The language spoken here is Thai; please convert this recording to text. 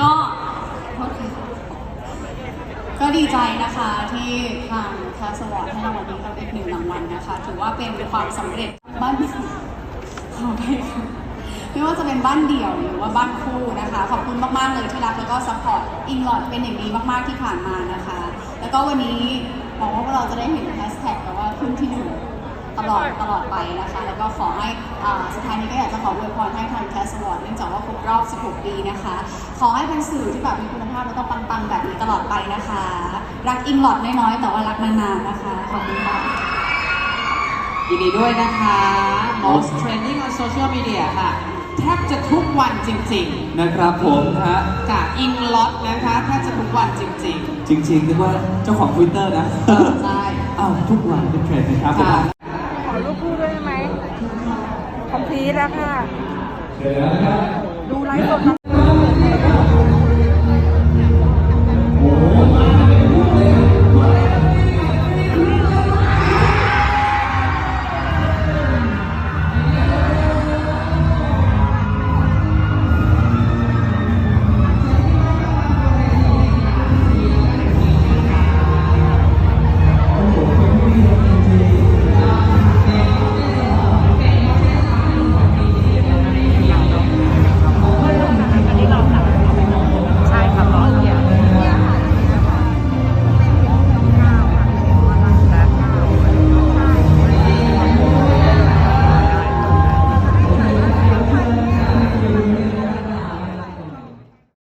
ก็ก็ดีใจนะคะที่ทางคาสวอร์ให้รางวัลนี้กับอีกหนึ่งรางวัลนะคะ ถือว่าเป็นความสำเร็จบ้านขอไปไม่ว่าจะเป็นบ้านเดี่ยวหรือว่าบ้านคู่นะคะ ขอบคุณมากๆเลยที่รักแล้วก็สปอร์ตอิงลอดเป็นอย่างดีมากๆที่ผ่านมานะคะ แล้วก็วันนี้หวังว่าเราจะได้เห็น ลอดตลอดไปนะคะ แล้วก็ขอให้อ่าสุดท้ายนี้ก็อยากจะขออวยพรให้ทางแคสวอร์ดเนื่องจากว่าครบรอบ 16 ปีนะคะ ขอให้เป็นสื่อที่แบบมีคุณภาพแล้วก็ปังๆแบบนี้ตลอดไปนะคะ รักอิงลอดน้อยๆแต่ว่ารักนานๆนะคะ ขอบคุณค่ะยินดีด้วยนะคะ most trending on social media ค่ะแทบจะทุกวันจริงนะครับผมฮะๆกับอิงล็อตนะคะแทบจะทุกวันจริงจริงๆนึกว่าเจ้าของ Twitter นะๆใช่อ้าวทุกวันเป็นเทรนด์นะครับ คอมพลีทแล้วค่ะ ดูไลฟ์สดนะ